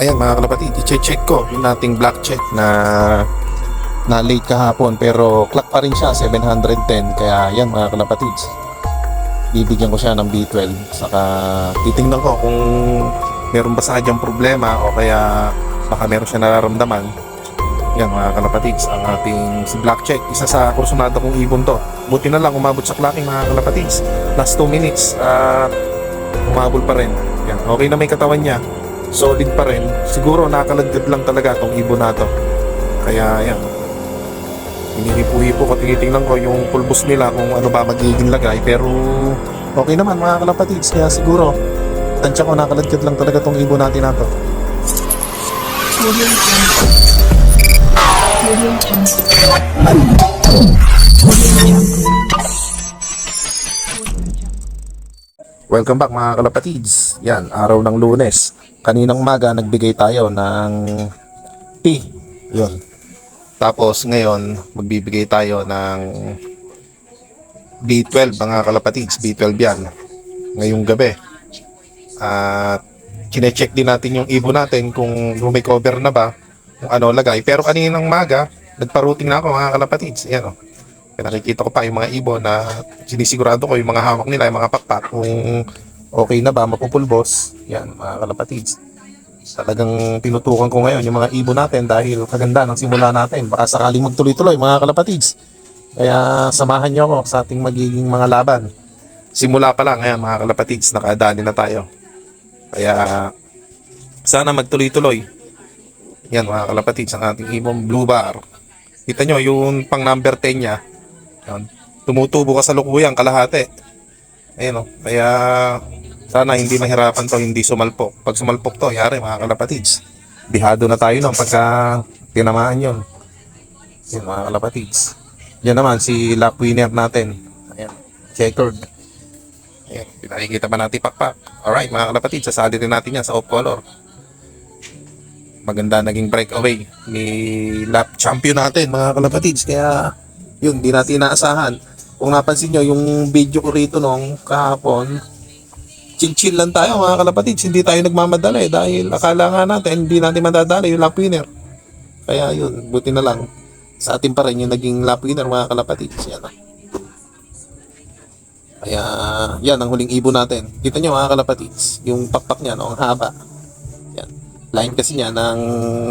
Ayan mga kalapatid, i-check ko yung nating black check na na late kahapon pero clock pa rin siya 710 kaya yan mga kalapatids bibigyan ko siya ng B12 saka titingnan ko kung meron ba sa kanyang problema o kaya baka meron siya nararamdaman. Yan mga kalapatids ang ating si black check. Isa sa kursunada kong ibon to. Buti na lang umabot sa clocking mga kalapatids last 2 minutes at umabol pa rin. Yan, okay na may katawan niya solid pa rin siguro nakakalagdad lang talaga tong ibon na to kaya yan hinihipo-hipo ko, tinitingnan ko yung pulbos nila kung ano ba magiging lagay. Pero okay naman mga kalapatids. Kaya siguro, tansya ko nakalagkad lang talaga tong ibon natin na to. Audio. Welcome back mga kalapatids. Yan, araw ng lunes. Kaninang maga nagbigay tayo ng tea. Yun. Tapos ngayon, magbibigay tayo ng B12 mga kalapatids. B12 yan. Ngayong gabi. At kine-check din natin yung ibon natin kung, kung may cover na ba. Kung ano lagay. Pero kaninang maga, nagpa-routing na ako mga kalapatids. Yan o. Nakikita ko pa yung mga ibon na sinisigurado ko yung mga hawak nila, yung mga pakpak. Kung okay na ba, mapupulbos. Yan, mga kalapatids. Talagang tinutukan ko ngayon yung mga ibon natin dahil kaganda ng simula natin. Baka sakaling magtuloy-tuloy, mga kalapatids. Kaya samahan niyo ako sa ating magiging mga laban. Simula pa lang, ayan, mga kalapatids, nakadali na tayo. Kaya sana magtuloy-tuloy. Yan, mga kalapatids, ang ating ibon blue bar. Kita nyo, yung pang number 10 niya, yan, tumutubo ka sa lukuyan, kalahati. Ayun o. Kaya sana hindi mahirapan to, hindi sumalpok. Pag sumalpok to, yari mga kalapatids. Bihado na tayo nun pagka tinamaan yun. Yun mga kalapatids. Yan naman si lap winner natin. Ayan. Checkered. Ayan. Pinakikita pa natin pakpak. Alright mga kalapatids, sasali rin natin yan sa off color. Maganda naging breakaway ni lap champion natin mga kalapatids. Kaya yun, di natin inaasahan. Kung napansin nyo, yung video ko rito nung kahapon, chill-chill lang tayo mga kalapatids. Hindi tayo nagmamadali dahil akala nga natin hindi natin madadali yung lap winner. Kaya yun, buti na lang. Sa atin pa rin yung naging lap winner mga kalapatids. Yan ah. Kaya yan ang huling ibon natin. Kita nyo mga kalapatids, yung pakpak niya, no, ang haba. Yan. Line kasi niya ng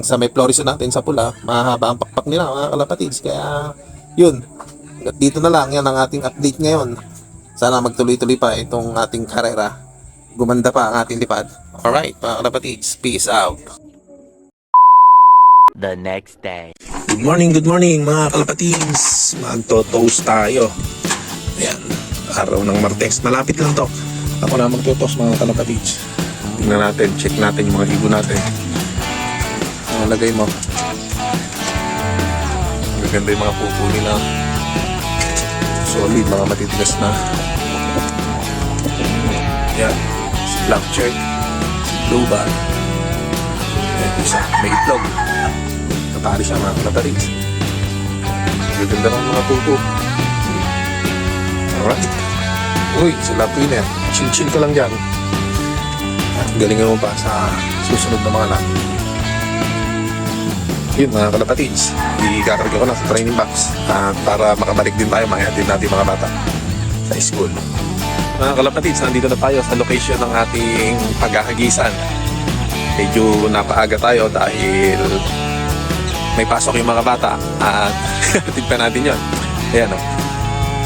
sa may florison natin sa pula, mahaba ang pakpak nila mga kalapatids. Kaya yun, Hanggat dito na lang yan ang ating update ngayon. Sana magtuloy-tuloy pa itong ating karera. Gumanda pa ang ating lipad. Alright, mga kalapatids, peace out. the next day. Good morning, good morning mga kalapatids. Magto-toast tayo. Ayan, araw ng Martes. Malapit lang to. Ako na magto-toast mga kalapatids. Tingnan natin, check natin yung mga ibon natin. Ang lagay mo. Maganda yung mga pupo nila. Solid, mga matitigas na. Yan. Si Black Check. Si Blue Bar. Ayan, isa. May itlog. Natali siya mga kalapatids. Gaganda ng mga pupo. Alright. Uy, sila winner. Chill-chill ka lang dyan. At galingan mo pa sa susunod na mga lap. Yun mga kalapatids. Ikakarga ko na sa training box. At para makabalik din tayo, makihatid natin mga bata sa school. Mga kalapatids, nandito na tayo sa location ng ating paghahagisan. Medyo napaaga tayo dahil may pasok yung mga bata at hatid pa natin yon. Ayan o.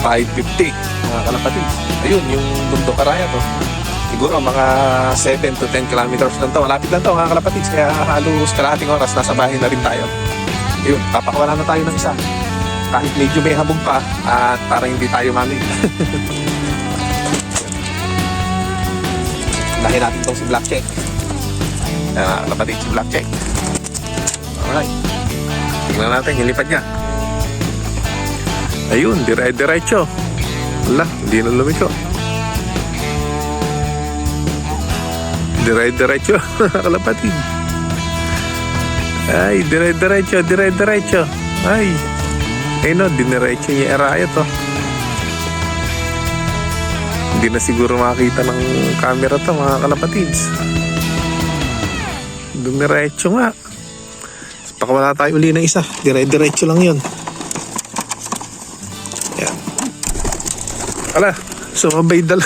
5.50 mga kalapatids. Ayun, yung bundok karaya to. Siguro mga 7 to 10 kilometers lang to. Malapit lang to mga kalapatids. Kaya halos kalahating oras nasa bahay na rin tayo. Ayun, papakawala na tayo ng isa. Kahit medyo may habog pa at para hindi tayo mami. Lahi natin tong si Black Check. Mga kalapatids, si Black Check. Alright. Tingnan natin yung niya. Ayun, dire-diretso. Wala, hindi na lumiko. Dire-diretso, kalapatid. Ay, dire-diretso, dire-diretso. Ay, ay no, diniretso niya araya to. Hindi na siguro makakita ng camera to, mga kalapatids. Dumiretso nga. Baka wala tayo uli ng isa. Dire-diretso lang yun. Yan. Ala, sumabay dala.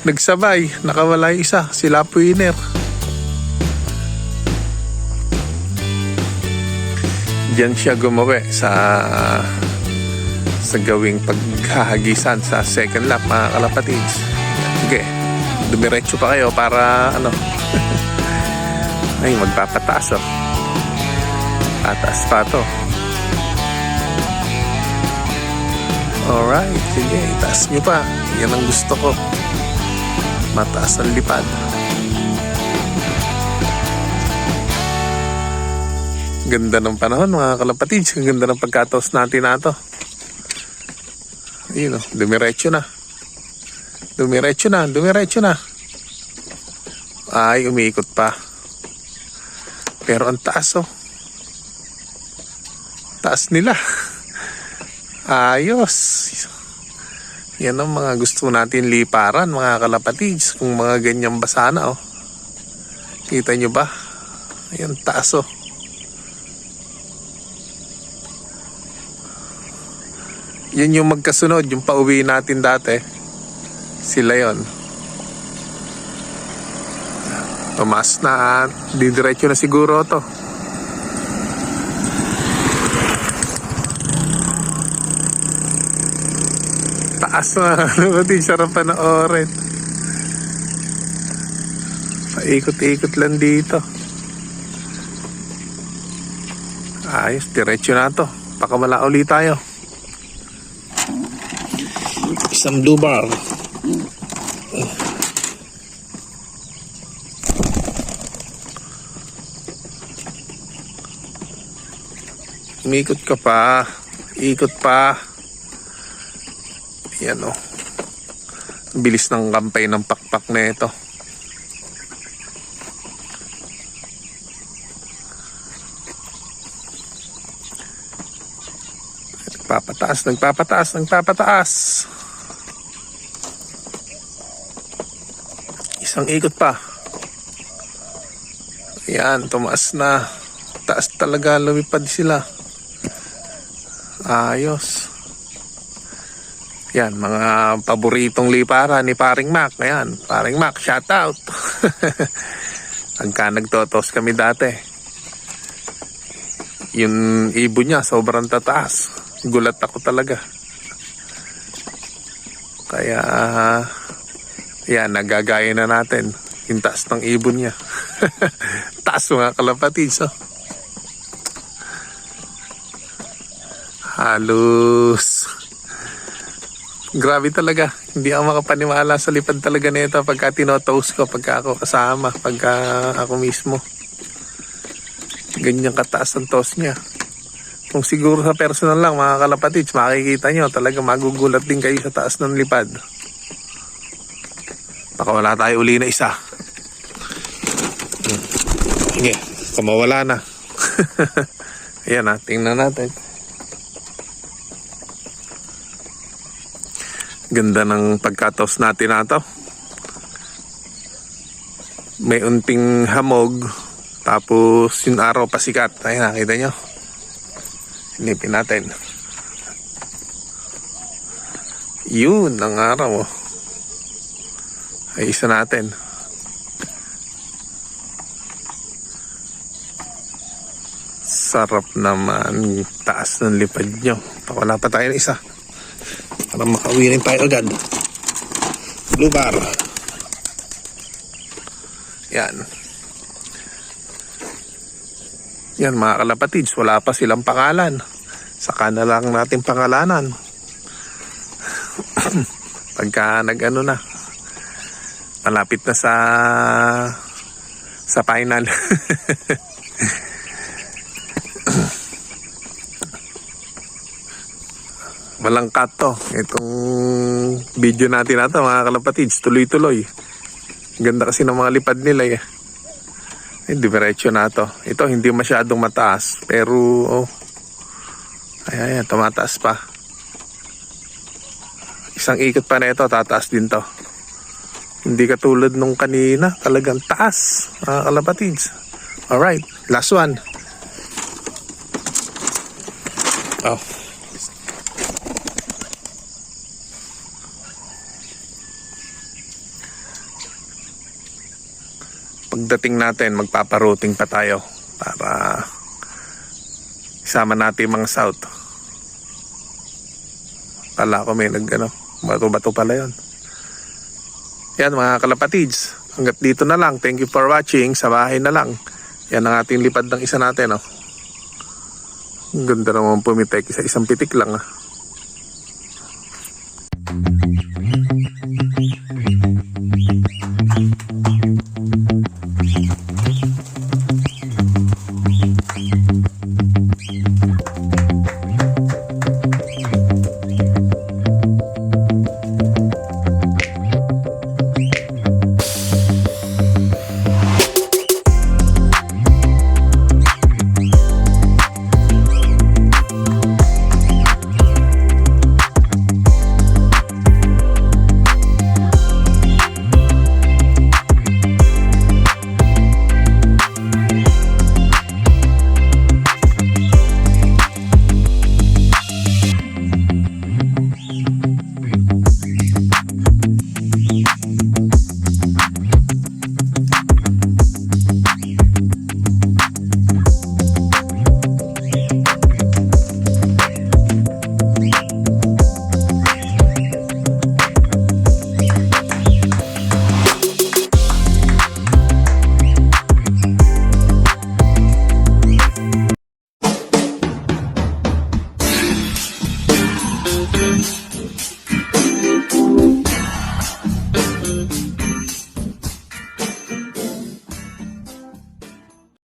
Nagsabay. Nakawala yung isa. Sila winner. Diyan siya gumawi sa sa gawing paghahagisan sa second lap mga kalapatids. Sige, dumiretso pa kayo para ano. Ay, magpapataas oh. Pataas pa to. Alright, sige, itaas nyo pa. Yan ang gusto ko. Mataas ang lipad. Ganda ng panahon mga kalapatids. Ang ganda ng pagkataos natin na to. Ayun oh, dumiretso na. Dumiretso na, dumiretso na. Ay, umiikot pa. Pero ang taas oh. Taas nila. Ayos. Yan ang mga gusto natin liparan, mga kalapatids. Kung mga ganyang basana, oh. Kita nyo ba? Ayan, taas, oh. Yan yung magkasunod, yung pauwi natin dati. Sila yon. Tumas na, didiretso na siguro to. Taas na, pati sarap panoorin. Paikot-ikot lang dito. Ayos, diretso na to. Baka wala ulit tayo. Isang blue bar. Umikot ka pa. Ikot pa. Yan o. Bilis ng kampay ng pakpak na ito. Nagpapataas, nagpapataas, nagpapataas. Isang ikot pa. Yan, tumaas na. Taas talaga, lumipad sila. Ayos. Yan, mga paboritong lipara ni Paring Mac. Ayan, Paring Mac, shout out. Pagka nagtotos kami dati. Yung ibon niya, sobrang tataas. Gulat ako talaga. Kaya, yan, nagagaya na natin. Yung taas ng ibon niya. taas mga kalapatids, oh. Halos. Grabe talaga. Hindi ako makapaniwala sa lipad talaga nito pagka tinotoast ko, pagka ako kasama, pagka ako mismo. Ganyan kataas ang toast niya. Kung siguro sa personal lang, mga kalapatids, makikita nyo, talaga magugulat din kayo sa taas ng lipad. Baka wala tayo uli na isa. Hmm. Sige, kumawala na. Ayan na, tingnan natin. Ganda ng pagkatos natin na to. May unting hamog. Tapos yung araw pasikat. Ayun, nakita nyo. Sinipin natin. Yun ang araw. oh. Ay isa natin. Sarap naman. Taas ng lipad nyo. Wala pa tayo isa. Para makauwi rin tayo agad. Blue. Yan. Yan mga kalapatids, wala pa silang pangalan. Saka na lang natin pangalanan. Pagka nag-ano na, malapit na sa sa final. Walang cut to. Itong video natin na mga kalapatids, tuloy-tuloy. Ganda kasi ng mga lipad nila eh. Eh, diretso na to. Ito hindi masyadong mataas. Pero, oh. Ay, ay, tumataas pa. Isang ikot pa na ito, tataas din to. Hindi katulad nung kanina. Talagang taas, mga kalapatids. Alright, last one. Oh. Pagdating natin, magpaparouting pa tayo para isama natin mga south. Kala ko may nag ano, bato-bato pala yon. Yan mga kalapatids, hanggat dito na lang. Thank you for watching. Sa bahay na lang. Yan ang ating lipad ng isa natin. Oh. Ganda naman pumitek sa isang pitik lang. Ah.